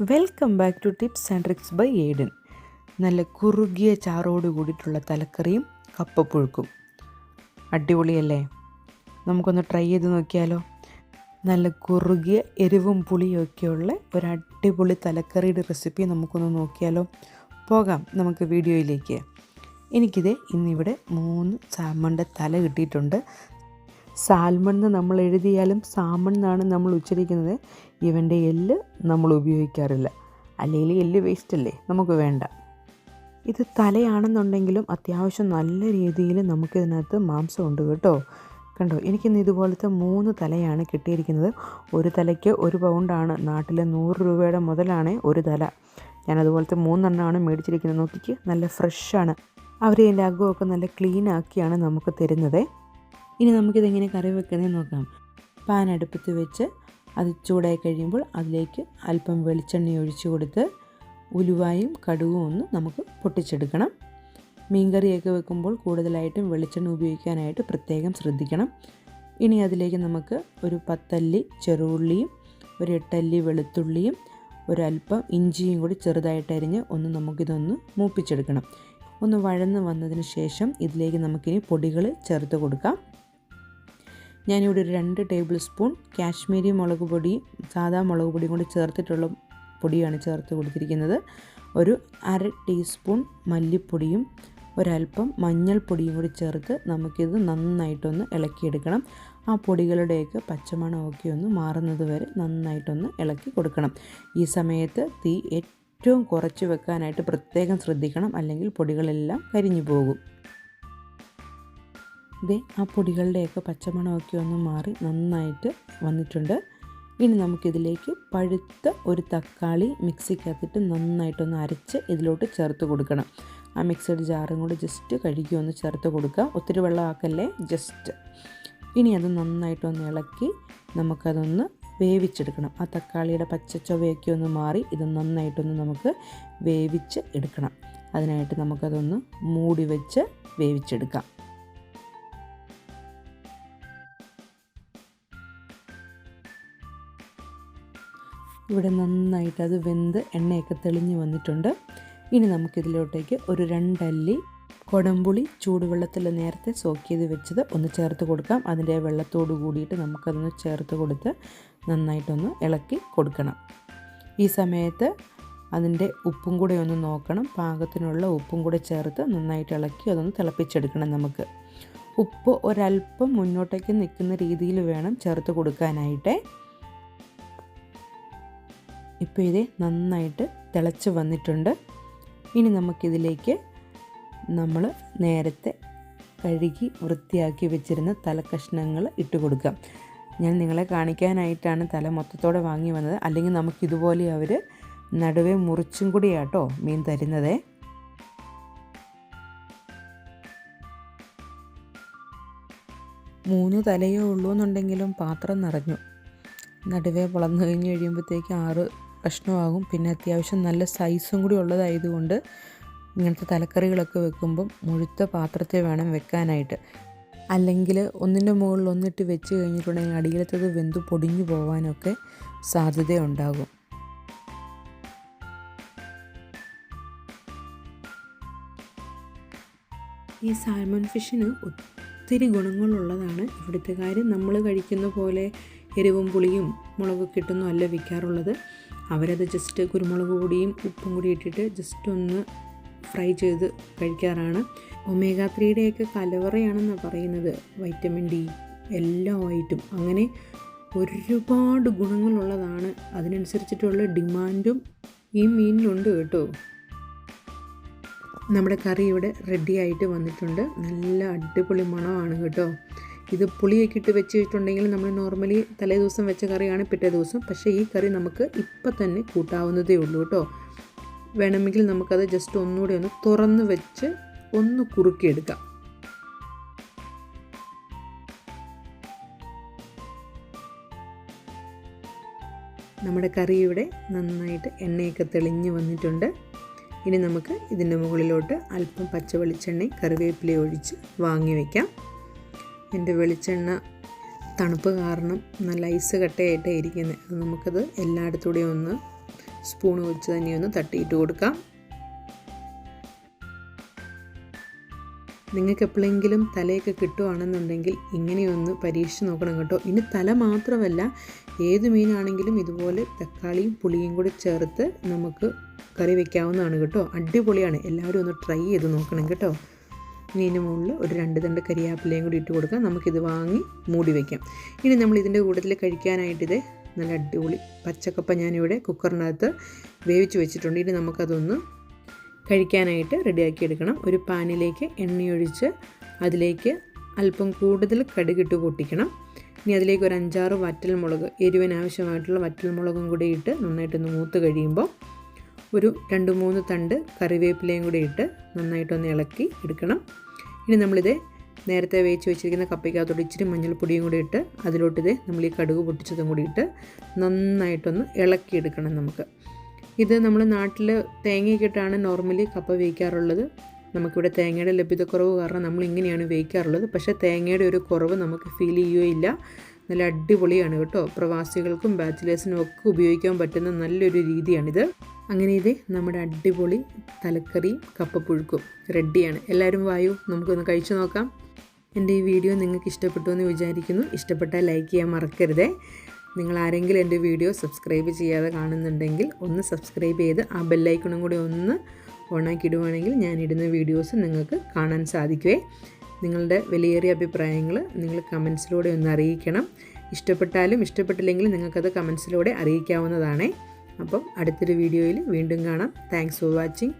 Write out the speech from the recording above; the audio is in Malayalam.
Welcome back to tips and tricks by Aiden നല്ല കുറുകിയ ചാറോട് കൂടിയിട്ടുള്ള തലക്കറിയും കപ്പപ്പുഴുക്കും. അടിപൊളിയല്ലേ? നമുക്കൊന്ന് ട്രൈ ചെയ്ത് നോക്കിയാലോ? നല്ല കുറുകിയ എരിവും പുളിയും ഒക്കെയുള്ള ഒരു അടിപൊളി തലക്കറിയുടെ റെസിപ്പി നമുക്കൊന്ന് നോക്കിയാലോ? പോകാം നമുക്ക് വീഡിയോയിലേക്ക്. എനിക്കിത് ഇന്നിവിടെ മൂന്ന് സാമണിന്റെ തല കിട്ടിയിട്ടുണ്ട്. സാൽമൺ എന്ന് നമ്മൾ എഴുതിയാലും സാമൺ എന്നാണ് നമ്മൾ ഉച്ചരിക്കുന്നത്. ഇവന്റെ എല്ല് നമ്മൾ ഉപയോഗിക്കാറില്ല. അല്ലെങ്കിൽ എല്ല് വേസ്റ്റ് അല്ലേ? നമുക്ക് വേണ്ട. ഇത് തലയാണെന്നുണ്ടെങ്കിലും അത്യാവശ്യം നല്ല രീതിയിൽ നമുക്കിതിനകത്ത് മാംസമുണ്ട് കേട്ടോ. കണ്ടോ? എനിക്കിന്ന് ഇതുപോലത്തെ മൂന്ന് തലയാണ് കിട്ടിയിരിക്കുന്നത്. ഒരു തലയ്ക്ക് ഒരു പൗണ്ടാണ് നാട്ടിലെ നൂറ് രൂപയുടെ മുതലാണ് ഒരു തല. ഞാൻ അതുപോലത്തെ മൂന്നെണ്ണമാണ് മേടിച്ചിരിക്കുന്നത്. നോക്കിക്ക് നല്ല ഫ്രഷാണ് അവർ ഈ ലഘുവൊക്കെ നല്ല ക്ലീൻ ആക്കിയാണ് നമുക്ക് തരുന്നത്. ഇനി നമുക്കിതെങ്ങനെ കറി വെക്കുന്നതെന്ന് നോക്കാം. പാൻ അടുപ്പത്ത് വെച്ച് അത് ചൂടായി കഴിയുമ്പോൾ അതിലേക്ക് അല്പം വെളിച്ചെണ്ണ ഒഴിച്ചു കൊടുത്ത് ഉലുവായും കടുകും ഒന്ന് നമുക്ക് പൊട്ടിച്ചെടുക്കണം. മീൻകറിയൊക്കെ വെക്കുമ്പോൾ കൂടുതലായിട്ടും വെളിച്ചെണ്ണ ഉപയോഗിക്കാനായിട്ട് പ്രത്യേകം ശ്രദ്ധിക്കണം. ഇനി അതിലേക്ക് നമുക്ക് ഒരു പത്തല്ലി ചെറുള്ളിയും ഒരു എട്ടല്ലി വെളുത്തുള്ളിയും ഒരല്പം ഇഞ്ചിയും കൂടി ചെറുതായിട്ട് അരിഞ്ഞ് ഒന്ന് നമുക്കിതൊന്ന് മൂപ്പിച്ചെടുക്കണം. ഒന്ന് വഴന്ന് വന്നതിന് ശേഷം ഇതിലേക്ക് നമുക്കിനി പൊടികൾ ചേർത്ത് കൊടുക്കാം. ഞാനിവിടെ ഒരു രണ്ട് ടേബിൾ സ്പൂൺ കാശ്മീരി മുളക് പൊടി സാധാ മുളക് പൊടിയും കൂടി ചേർത്തിട്ടുള്ള പൊടിയാണ് ചേർത്ത് കൊടുത്തിരിക്കുന്നത്. ഒരു അര ടീസ്പൂൺ മല്ലിപ്പൊടിയും ഒരല്പം മഞ്ഞൾപ്പൊടിയും കൂടി ചേർത്ത് നമുക്കിത് നന്നായിട്ടൊന്ന് ഇളക്കിയെടുക്കണം. ആ പൊടികളുടെയൊക്കെ പച്ചമണമൊക്കെ ഒന്ന് മാറുന്നത് വരെ നന്നായിട്ടൊന്ന് ഇളക്കി കൊടുക്കണം. ഈ സമയത്ത് തീ ഏറ്റവും കുറച്ച് വെക്കാനായിട്ട് പ്രത്യേകം ശ്രദ്ധിക്കണം അല്ലെങ്കിൽ പൊടികളെല്ലാം കരിഞ്ഞു പോകും. ഇതേ ആ പൊടികളുടെയൊക്കെ പച്ചമണമൊക്കെ ഒന്ന് മാറി നന്നായിട്ട് വന്നിട്ടുണ്ട്. ഇനി നമുക്കിതിലേക്ക് പഴുത്ത ഒരു തക്കാളി മിക്സിക്കകത്തിട്ട് നന്നായിട്ടൊന്ന് അരച്ച് ഇതിലോട്ട് ചേർത്ത് കൊടുക്കണം. ആ മിക്സഡ് ജാറും കൂടി ജസ്റ്റ് കഴുകി ഒന്ന് ചേർത്ത് കൊടുക്കുക ഒത്തിരി വെള്ളമാക്കല്ലേ? ജസ്റ്റ്. ഇനി അത് നന്നായിട്ടൊന്ന് ഇളക്കി നമുക്കതൊന്ന് വേവിച്ചെടുക്കണം. ആ തക്കാളിയുടെ പച്ച ചൊവയൊക്കെ ഒന്ന് മാറി ഇത് നന്നായിട്ടൊന്ന് നമുക്ക് വേവിച്ച് എടുക്കണം. അതിനായിട്ട് നമുക്കതൊന്ന് മൂടി വെച്ച് വേവിച്ചെടുക്കാം. ഇവിടെ നന്നായിട്ട് അത് വെന്ത് എണ്ണയൊക്കെ തെളിഞ്ഞ് വന്നിട്ടുണ്ട്. ഇനി നമുക്കിതിലോട്ടേക്ക് ഒരു രണ്ടല്ലി കൊടംപുളി ചൂടുവെള്ളത്തിൽ നേരത്തെ സോക്ക് ചെയ്ത് വെച്ചത് ഒന്ന് ചേർത്ത് കൊടുക്കാം. അതിന്റെ വെള്ളത്തോട് കൂടിയിട്ട് നമുക്കതൊന്ന് ചേർത്ത് കൊടുത്ത് നന്നായിട്ടൊന്ന് ഇളക്കി കൊടുക്കണം. ഈ സമയത്ത് അതിന്റെ ഉപ്പും കൂടെ ഒന്ന് നോക്കണം. പാകത്തിനുള്ള ഉപ്പും കൂടെ ചേർത്ത് നന്നായിട്ട് ഇളക്കി അതൊന്ന് തിളപ്പിച്ചെടുക്കണം നമുക്ക്. ഉപ്പ് ഒരല്പം മുന്നോട്ടേക്ക് നിൽക്കുന്ന രീതിയിൽ വേണം ചേർത്ത് കൊടുക്കാനായിട്ടേ. ഇപ്പോൾ ഇത് നന്നായിട്ട് തിളച്ച് വന്നിട്ടുണ്ട്. ഇനി നമുക്കിതിലേക്ക് നമ്മൾ നേരത്തെ കഴുകി വൃത്തിയാക്കി വെച്ചിരുന്ന തലക്കഷ്ണങ്ങൾ ഇട്ട് കൊടുക്കാം. ഞാൻ നിങ്ങളെ കാണിക്കാനായിട്ടാണ് തല മൊത്തത്തോടെ വാങ്ങി വന്നത്. അല്ലെങ്കിൽ നമുക്കിതുപോലെ അവർ നടുവേ മുറിച്ചും കൂടിയാട്ടോ മീൻ തരുന്നത്. മൂന്ന് തലയേ ഉള്ളൂ എന്നുണ്ടെങ്കിലും പാത്രം നിറഞ്ഞു. നടുവേ വളർന്നു കഴിഞ്ഞ് കഴിയുമ്പോഴത്തേക്ക് ആറ് കഷ്ണമാകും. പിന്നെ അത്യാവശ്യം നല്ല സൈസും കൂടി ഉള്ളതായതുകൊണ്ട് ഇങ്ങനത്തെ തലക്കറികളൊക്കെ വെക്കുമ്പം മുഴുത്ത പാത്രത്തെ വേണം വെക്കാനായിട്ട്. അല്ലെങ്കിൽ ഒന്നിന്റെ മുകളിൽ ഒന്നിട്ട് വെച്ച് കഴിഞ്ഞിട്ടുണ്ടെങ്കിൽ അടിയിലത്തത് വെന്തു പൊടിഞ്ഞു പോകാനൊക്കെ സാധ്യതയുണ്ടാകും. ഈ സാൽമൺ ഫിഷിന് ഒത്തിരി ഗുണങ്ങളുള്ളതാണ്. ഇവിടുത്തെ കാര്യം നമ്മൾ കഴിക്കുന്ന പോലെ എരിവും പുളിയും മുളകൊക്കെ ഇട്ടൊന്നും അല്ല വിൽക്കാറുള്ളത് അവരത് ജസ്റ്റ് കുരുമുളക് പൊടിയും ഉപ്പും കൂടി ഇട്ടിട്ട് ജസ്റ്റ് ഒന്ന് ഫ്രൈ ചെയ്ത് കഴിക്കാറാണ്. ഒമേഗ ത്രീയുടെയൊക്കെ കലവറയാണെന്നാണ് പറയുന്നത്. വൈറ്റമിൻ ഡി എല്ലാമായിട്ടും അങ്ങനെ ഒരുപാട് ഗുണങ്ങളുള്ളതാണ്. അതിനനുസരിച്ചിട്ടുള്ള ഡിമാൻഡും ഈ മീനിലുണ്ട് കേട്ടോ. നമ്മുടെ കറി ഇവിടെ റെഡിയായിട്ട് വന്നിട്ടുണ്ട്. നല്ല അടിപൊളി മണമാണ് കേട്ടോ. ഇത് പുളിയൊക്കെ ഇട്ട് വെച്ചിട്ടുണ്ടെങ്കിൽ നമ്മൾ നോർമലി തലേ ദിവസം വെച്ച കറിയാണ് പിറ്റേ ദിവസം. പക്ഷേ ഈ കറി നമുക്ക് ഇപ്പം തന്നെ കൂട്ടാവുന്നതേ ഉള്ളൂ കേട്ടോ. വേണമെങ്കിൽ നമുക്കത് ജസ്റ്റ് ഒന്നുകൂടി ഒന്ന് തുറന്ന് വെച്ച് ഒന്ന് കുറുക്കിയെടുക്കാം. നമ്മുടെ കറി ഇവിടെ നന്നായിട്ട് എണ്ണയൊക്കെ തെളിഞ്ഞ് വന്നിട്ടുണ്ട്. ഇനി നമുക്ക് ഇതിന്റെ മുകളിലോട്ട് അല്പം പച്ച വെളിച്ചെണ്ണയും കറിവേപ്പില ഒഴിച്ച് വാങ്ങി വയ്ക്കാം എന്റെ വെളിച്ചെണ്ണ തണുപ്പ് കാരണം നല്ല ഐസ് കട്ടയായിട്ടേ ഇരിക്കുന്നത്. അത് നമുക്കത് എല്ലായിടത്തൂടെ ഒന്ന് സ്പൂൺ വെച്ച് തന്നെ ഒന്ന് തട്ടിയിട്ട് കൊടുക്കാം. നിങ്ങൾക്ക് എപ്പോഴെങ്കിലും തലയൊക്കെ കിട്ടുവാണെന്നുണ്ടെങ്കിൽ ഇങ്ങനെയൊന്ന് പരീക്ഷിച്ച് നോക്കണം കേട്ടോ. ഇനി തല മാത്രമല്ല ഏത് മീനാണെങ്കിലും ഇതുപോലെ തക്കാളിയും പുളിയും കൂടി ചേർത്ത് നമുക്ക് കറി വയ്ക്കാവുന്നതാണ് കേട്ടോ. അടിപൊളിയാണ്. എല്ലാവരും ഒന്ന് ട്രൈ ചെയ്ത് നോക്കണം കേട്ടോ. ഇനി മുകളിൽ ഒരു രണ്ട് തണ്ട് കരിയാപ്പിലയും കൂടി ഇട്ട് കൊടുക്കാം. നമുക്കിത് വാങ്ങി മൂടി വയ്ക്കാം ഇനി നമ്മൾ ഇതിന്റെ കൂട്ടത്തിൽ കഴിക്കാനായിട്ടിത് നല്ല അടിപൊളി പച്ചക്കപ്പ ഞാനിവിടെ കുക്കറിനകത്ത് വേവിച്ച് വെച്ചിട്ടുണ്ട്. ഇനി നമുക്കതൊന്ന് കഴിക്കാനായിട്ട് റെഡിയാക്കി എടുക്കണം. ഒരു പാനിലേക്ക് എണ്ണയൊഴിച്ച് അതിലേക്ക് അല്പം കൂടുതൽ കടുകിട്ട് പൊട്ടിക്കണം. ഇനി അതിലേക്ക് ഒരു അഞ്ചാറ് വറ്റൽമുളക് എരിവിന് ആവശ്യമായിട്ടുള്ള വറ്റൽമുളകും കൂടി ഇട്ട് നന്നായിട്ടൊന്ന് മൂത്ത് കഴിയുമ്പോൾ ഒരു രണ്ട് മൂന്ന് തണ്ട് കറിവേപ്പിലയും കൂടി ഇട്ട് നന്നായിട്ടൊന്ന് ഇളക്കി എടുക്കണം. ഇനി നമ്മളിത് നേരത്തെ വേവിച്ച് വെച്ചിരിക്കുന്ന കപ്പയ്ക്കകത്തോട്ട് ഇച്ചിരി മഞ്ഞൾപ്പൊടിയും കൂടി ഇട്ട് അതിലോട്ടിത് നമ്മൾ ഈ കടുക് പൊട്ടിച്ചതും കൂടി ഇട്ട് നന്നായിട്ടൊന്ന് ഇളക്കിയെടുക്കണം നമുക്ക്. ഇത് നമ്മൾ നാട്ടിൽ തേങ്ങയൊക്കെ ഇട്ടാണ് നോർമലി കപ്പ വേവിക്കാറുള്ളത്. നമുക്കിവിടെ തേങ്ങയുടെ ലഭ്യതക്കുറവ് കാരണം നമ്മൾ ഇങ്ങനെയാണ് വേവിക്കാറുള്ളത്. പക്ഷേ തേങ്ങയുടെ ഒരു കുറവ് നമുക്ക് ഫീൽ ചെയ്യുകയില്ല. നല്ല അടിപൊളിയാണ് കേട്ടോ. പ്രവാസികൾക്കും ബാച്ചിലേഴ്സിനും ഒക്കെ ഉപയോഗിക്കാൻ പറ്റുന്ന നല്ലൊരു രീതിയാണിത്. അങ്ങനെ ഇത് നമ്മുടെ അടിപൊളി തലക്കറിയും കപ്പപ്പുഴുക്കും റെഡിയാണ്. എല്ലാവരും വായു നമുക്കൊന്ന് കഴിച്ചു നോക്കാം. എന്റെ ഈ വീഡിയോ നിങ്ങൾക്ക് ഇഷ്ടപ്പെട്ടു എന്ന് വിചാരിക്കുന്നു. ഇഷ്ടപ്പെട്ടാൽ ലൈക്ക് ചെയ്യാൻ മറക്കരുതേ. നിങ്ങൾ ആരെങ്കിലും എന്റെ വീഡിയോ സബ്സ്ക്രൈബ് ചെയ്യാതെ കാണുന്നുണ്ടെങ്കിൽ ഒന്ന് സബ്സ്ക്രൈബ് ചെയ്ത് ആ ബെല്ലൈക്കണും കൂടി ഒന്ന് ഓണാക്കി ഇടുവാണെങ്കിൽ ഞാൻ ഇടുന്ന വീഡിയോസ് നിങ്ങൾക്ക് കാണാൻ സാധിക്കുവേ. നിങ്ങളുടെ വിലയേറിയ അഭിപ്രായങ്ങൾ നിങ്ങൾ കമൻസിലൂടെ ഒന്ന് അറിയിക്കണം. ഇഷ്ടപ്പെട്ടാലും ഇഷ്ടപ്പെട്ടില്ലെങ്കിലും നിങ്ങൾക്കത് കമൻസിലൂടെ അറിയിക്കാവുന്നതാണേ. അപ്പം അടുത്തൊരു വീഡിയോയിൽ വീണ്ടും കാണാം. Thanks for watching